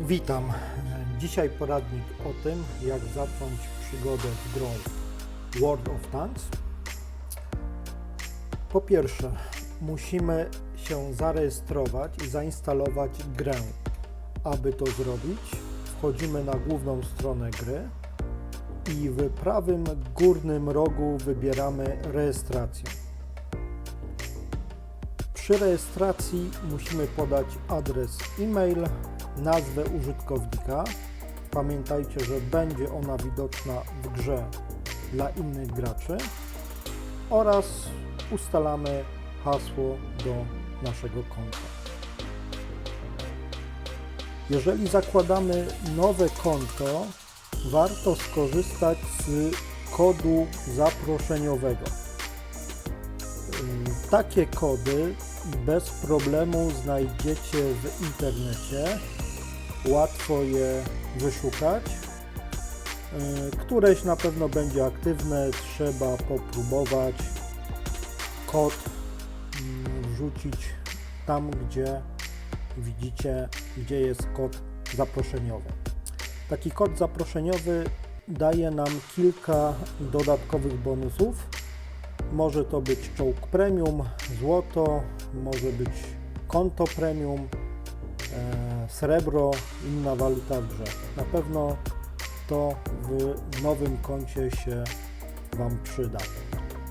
Witam. Dzisiaj poradnik o tym, jak zacząć przygodę z grą World of Tanks. Po pierwsze, musimy się zarejestrować i zainstalować grę. Aby to zrobić, wchodzimy na główną stronę gry i w prawym górnym rogu wybieramy rejestrację. Przy rejestracji musimy podać adres e-mail, nazwę użytkownika. Pamiętajcie, że będzie ona widoczna w grze dla innych graczy oraz ustalamy hasło do naszego konta. Jeżeli zakładamy nowe konto, warto skorzystać z kodu zaproszeniowego. Takie kody bez problemu znajdziecie w internecie. Łatwo je wyszukać. Yy, Któreś na pewno będzie aktywne, trzeba popróbować kod mm, wrzucić tam, gdzie widzicie, gdzie jest kod zaproszeniowy. Taki kod zaproszeniowy daje nam kilka dodatkowych bonusów. Może to być czołg premium, złoto, może być konto premium, e, srebro, inna waluta w grze. Na pewno to w nowym koncie się Wam przyda.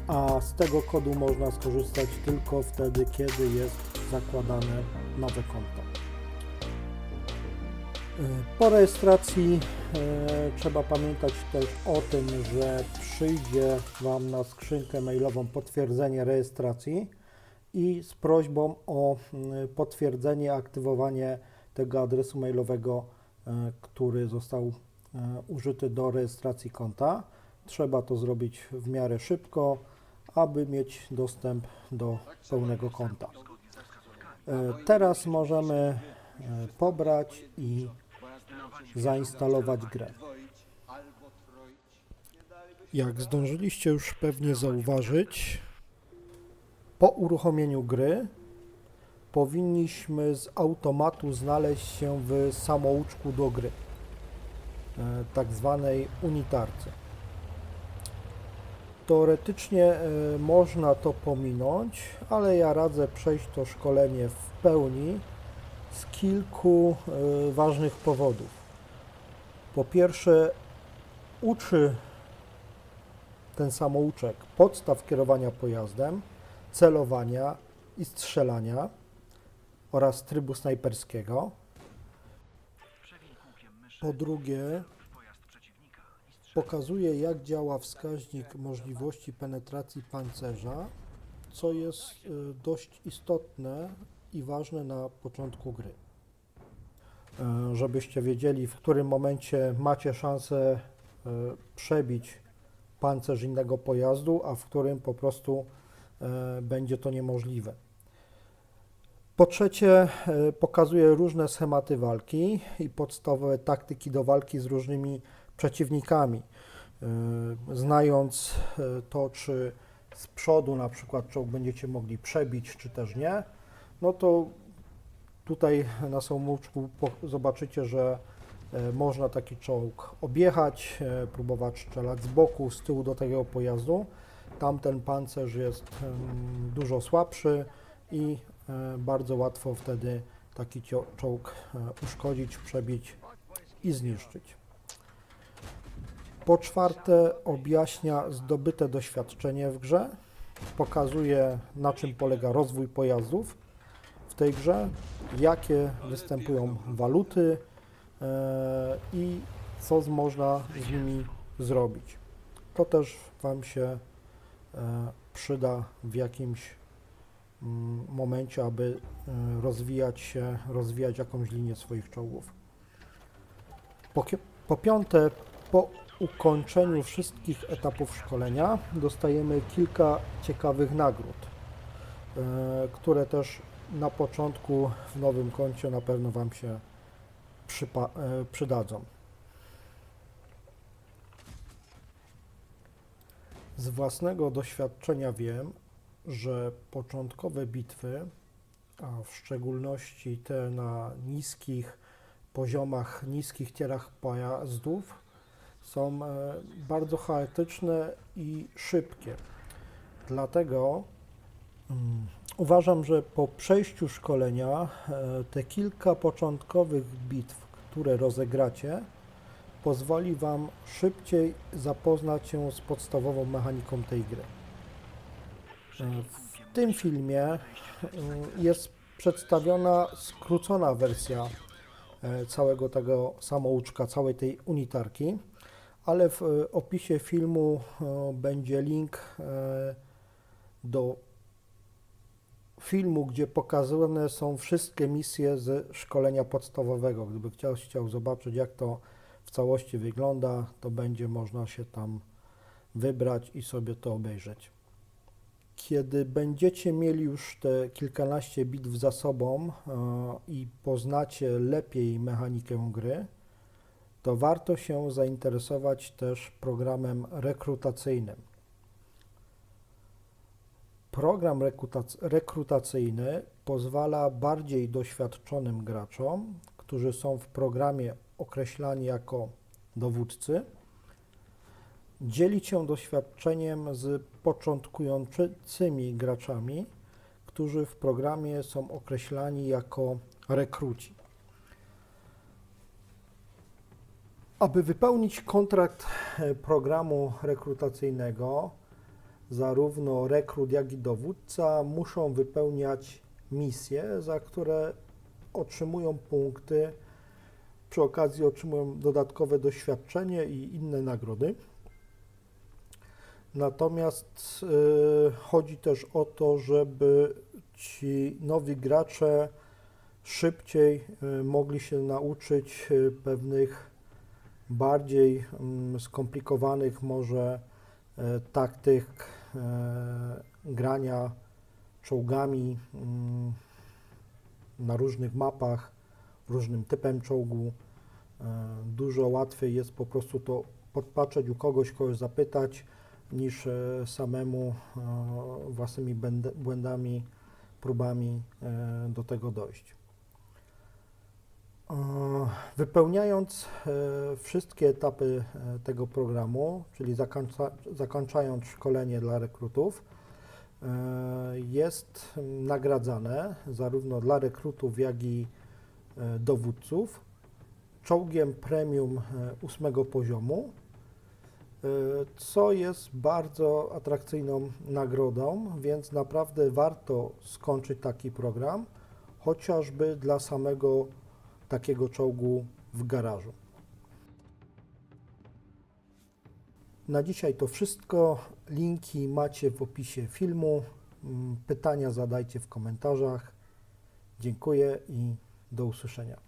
A z tego kodu można skorzystać tylko wtedy, kiedy jest zakładane nowe konto. E, Po rejestracji e, trzeba pamiętać też o tym, że przyjdzie Wam na skrzynkę mailową potwierdzenie rejestracji i z prośbą o mm, potwierdzenie, aktywowanie tego adresu mailowego, e, który został e, użyty do rejestracji konta. Trzeba to zrobić w miarę szybko, aby mieć dostęp do pełnego konta. E, Teraz możemy pobrać i zainstalować grę. Jak zdążyliście już pewnie zauważyć, po uruchomieniu gry powinniśmy z automatu znaleźć się w samouczku do gry, e, tak zwanej unitarce. Teoretycznie e, można to pominąć, ale ja radzę przejść to szkolenie w pełni z kilku e, ważnych powodów. Po pierwsze, uczy ten samouczek podstaw kierowania pojazdem, celowania i strzelania oraz trybu snajperskiego. Po drugie, pokazuje jak działa wskaźnik możliwości penetracji pancerza, co jest y, dość istotne i ważne na początku gry. E, Żebyście wiedzieli, w którym momencie macie szansę e, przebić pancerz innego pojazdu, a w którym po prostu będzie to niemożliwe. Po trzecie, e, pokazuje różne schematy walki i podstawowe taktyki do walki z różnymi przeciwnikami. E, Znając e, to, czy z przodu na przykład czołg będziecie mogli przebić, czy też nie, no to tutaj na samouczku po- zobaczycie, że e, można taki czołg objechać, e, próbować strzelać z boku, z tyłu do tego pojazdu. Tamten pancerz jest dużo słabszy i e, bardzo łatwo wtedy taki czołg e, uszkodzić, przebić i zniszczyć. Po czwarte, objaśnia zdobyte doświadczenie w grze, pokazuje na czym polega rozwój pojazdów w tej grze, jakie występują waluty e, i co można z nimi zrobić. To też Wam się przyda w jakimś mm, momencie, aby e, rozwijać się, rozwijać jakąś linię swoich czołgów. Po, po piąte, po ukończeniu wszystkich etapów szkolenia dostajemy kilka ciekawych nagród, e, które też na początku w nowym koncie na pewno Wam się e, przydadzą. Z własnego doświadczenia wiem, że początkowe bitwy, a w szczególności te na niskich poziomach, niskich tierach pojazdów są e, bardzo chaotyczne i szybkie. Dlatego mm, uważam, że po przejściu szkolenia e, te kilka początkowych bitw, które rozegracie, pozwoli Wam szybciej zapoznać się z podstawową mechaniką tej gry. E, W tym filmie mm, jest przedstawiona skrócona wersja e, całego tego samouczka, całej tej unitarki, ale w e, opisie filmu e, będzie link e, do filmu, gdzie pokazane są wszystkie misje z szkolenia podstawowego. Gdyby ktoś chciał zobaczyć, jak to w całości wygląda, to będzie można się tam wybrać i sobie to obejrzeć. Kiedy będziecie mieli już te kilkanaście bitw za sobą e, i poznacie lepiej mechanikę gry, to warto się zainteresować też programem rekrutacyjnym. Program rekrutac- rekrutacyjny pozwala bardziej doświadczonym graczom, którzy są w programie określani jako dowódcy, dzielić się doświadczeniem z początkującymi graczami, którzy w programie są określani jako rekruci. Aby wypełnić kontrakt e, programu rekrutacyjnego, zarówno rekrut, jak i dowódca muszą wypełniać misje, za które otrzymują punkty. Przy okazji otrzymują dodatkowe doświadczenie i inne nagrody. Natomiast y, chodzi też o to, żeby ci nowi gracze szybciej y, mogli się nauczyć y, pewnych bardziej mm, skomplikowanych może e, taktyk grania czołgami mm, na różnych mapach, różnym typem czołgu. E, Dużo łatwiej jest po prostu to podpatrzeć u kogoś, kogoś zapytać, niż e, samemu e, własnymi błęd- błędami, próbami do tego dojść. Wypełniając wszystkie etapy tego programu, czyli zakończa, zakończając szkolenie dla rekrutów, jest nagradzane zarówno dla rekrutów, jak i dowódców czołgiem premium e, ósmego poziomu, e, co jest bardzo atrakcyjną nagrodą, więc naprawdę warto skończyć taki program, chociażby dla samego takiego czołgu w garażu. Na dzisiaj to wszystko. Linki macie w opisie filmu. Mm, Pytania zadajcie w komentarzach. Dziękuję i do usłyszenia.